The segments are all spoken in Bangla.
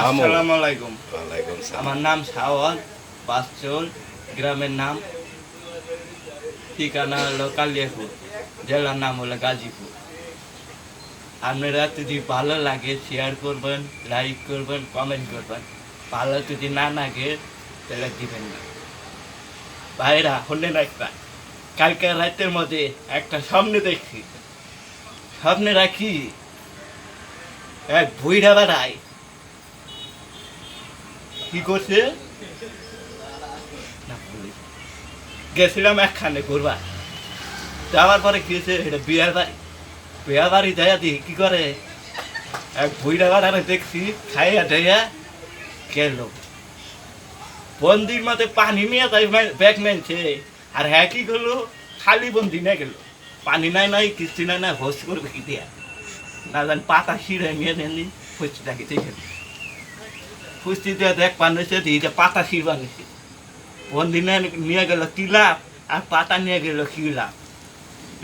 আমো। আসসালামু আলাইকুম। ওয়ালাইকুম আমার নাম সাওয়াল পাঁচচল গ্রামের নাম ঠিকানা হলো কালিয়াপুর জেলার নাম হলো গাজীপুর। আপনারা যদি ভালো লাগে শেয়ার করবেন লাইক করবেন কমেন্ট করবেন। ভালো যদি না লাগে তাহলে দিবেন না। ভাইরা একটা কালকে রাতের মধ্যে একটা স্বপ্ন দেখছি। স্বপ্নে রাখি এক ভুইরা বেড়ায়। কি করছে? গেছিলাম একখানে ঘুরবা যাওয়ার পরে কি হয়েছে? এটা বিয়ার বাড়ি। বিয়ার বাড়ি দিই কি করে? এক বাড়ারে দেখছি, খাইয়া গেল। বন্দির মধ্যে পানি নিয়ে যাই ব্যাগ মেনছে আর হ্যাঁ কি করল? খালি বন্দি নিয়ে গেল। পানি নাই নাই, কিস্তি নাই না হোস করবে কি দিয়া? না জানি পাতা ছিঁড়ে নিয়ে নেনি ফুচটাকে দেখে। ফুচতি দিয়ে দেখ পানিছে দিয়ে যে পাতা ছিঁড়বা নিছে বন্দি নিয়ে নিয়ে গেল কি লাভ আর পাতা নিয়ে গেল কি লাভ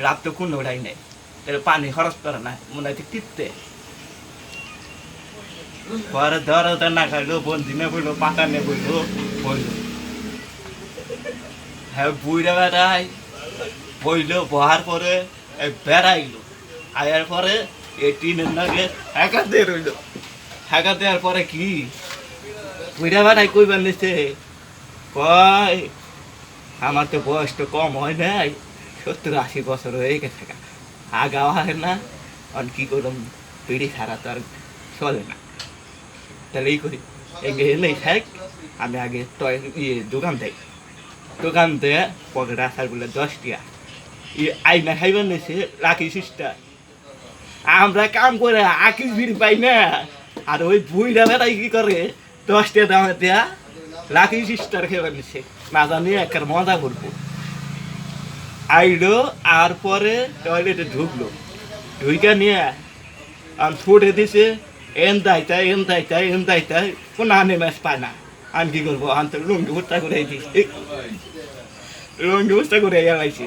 লাভ তো কোনো ওটাই নেই। তাহলে পানি খরচ করে না, মনে হয় টিপতে। পরে ধর না খাইলো বন্দি নিয়ে বলল, পাতা নিয়ে বলল বলল। হ্যাঁ বুড়া বেড়াই বইলো, বহার পরে বেড়াইলো। আয়ার পরে এই টিনের নাগে একা দিয়ে রইল। একা দেওয়ার পরে কি? বুড়া বেড়াই কইবার নিছে কয়, আমার তো বয়স তো কম হয় নাই, সত্তর আশি বছর হয়ে গেছে গা। আগা হয় না, আর কি করলাম পিড়ি ছাড়া তো আর চলে না। তাহলে এই করি এগে এলেই থাক, আমি আগে ইয়ে দোকান দেয় দোকান দিয়ে, পকেট আসার বলে দশ টিয়া। ই আইনা খাইবার নিছে, রাখি সিস্টার আমরা কাম করে, আকিস বিড়ি পাই না। আর ওই বুইরা বেড়াই কি করে? দশ টাকা দামে দেয়া রাখি সিস্টার খেয়ে নিছে না জানি একের মজা করব। আইলো, আর পরে টয়লেটে ঢুকলো। ঢুইকা নিয়ে আর ফুটে দিছে, এন দাইতা এন দাইতা এন দাইতা কোন আনে ম্যাচ পায় না। আমি কি করব? আন তো লুঙ্গি উত্তা করে দিছি লুঙ্গি উস্তা করে এলাইছি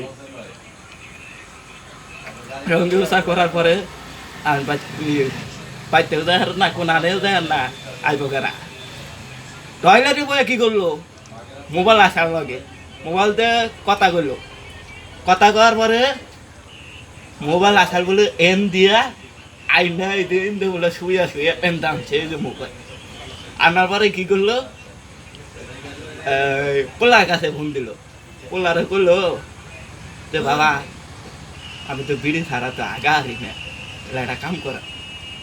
লুঙ্গি উস্তা করার পরে আমি পাইতেও দেয় না, কোন আনেও দেয় না, আইব গেরা। টয়লেটে বয়ে কি করল? মোবাইল আসার লগে। মোবাইল দিয়ে কথা কইলো। কথা কওয়ার পরে মোবাইল আসার বলে এন দিয়া আইনা দিয়ে বলে শুয়ে শুয়ে এন দামছে যে মোবাইল আনার পরে কি করল? পোলার কাছে ফোন দিল। পোলারে করল যে বাবা, আমি তো বিড়ি ছাড়া তো আগা হারি না। একটা কাম করা।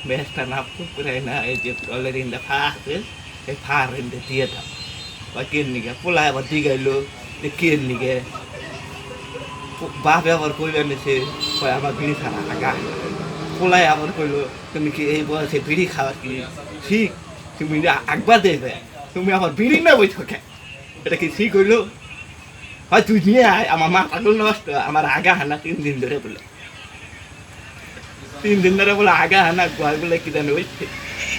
বেশটা না করে না এই যে অলরেডি ইন্দা ফা আছে এই ফা রেন্দে দিয়ে দাও বা কেন নিগে পোলা আবার দিগাইলো যে কেন নিগে বাপ আবার কইবেন সে আমার বিড়ি খাওয়া আগা পোলাই আবার কইলো তুমি কি এই বয়সে বিড়ি খাওয়া কি ঠিক তুমি একবার দেবে তুমি আমার বিড়ি না বই থাকে এটা কি ঠিক হইল হয় তুই নিয়ে আয় আমার মা পাগল নষ্ট আমার আগা হানা তিন দিন ধরে বলে তিন দিন ধরে বলে আগা হানা গয় বলে কি জানো ওই